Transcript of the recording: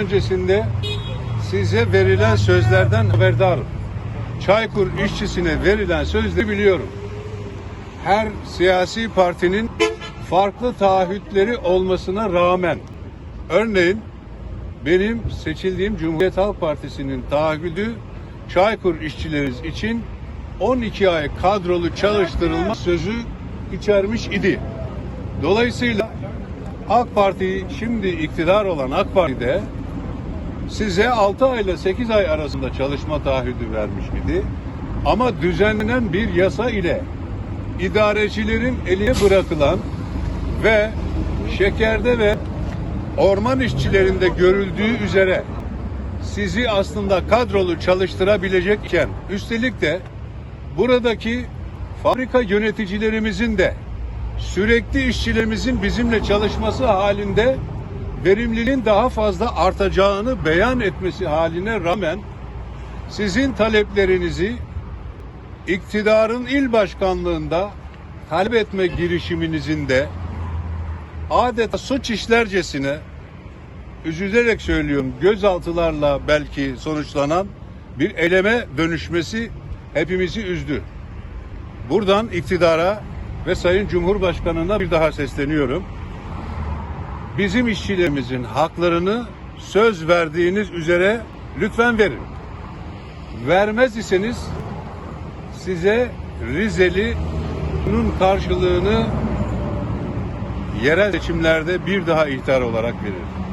öncesinde size verilen sözlerden haberdarım. Çaykur işçisine verilen sözleri biliyorum. Her siyasi partinin farklı taahhütleri olmasına rağmen örneğin benim seçildiğim Cumhuriyet Halk Partisi'nin taahhüdü Çaykur işçilerimiz için 12 ay kadrolu çalıştırılma sözü içermiş idi. Dolayısıyla AK Parti şimdi iktidar olan AK Parti'de size 6 ay ile 8 ay arasında çalışma taahhüdü vermiş idi. Ama düzenlenen bir yasa ile idarecilerin eline bırakılan ve şekerde ve orman işçilerinde görüldüğü üzere sizi aslında kadrolu çalıştırabilecekken üstelik de buradaki fabrika yöneticilerimizin de sürekli işçilerimizin bizimle çalışması halinde verimliliğin daha fazla artacağını beyan etmesi haline rağmen sizin taleplerinizi iktidarın il başkanlığında talep etme girişiminizin de adeta suç işlercesine üzülerek söylüyorum gözaltılarla belki sonuçlanan bir eleme dönüşmesi hepimizi üzdü. Buradan iktidara ve Sayın Cumhurbaşkanı'na bir daha sesleniyorum. Bizim işçilerimizin haklarını söz verdiğiniz üzere lütfen verin. Vermez iseniz size Rizeli bunun karşılığını yerel seçimlerde bir daha ihtar olarak verir.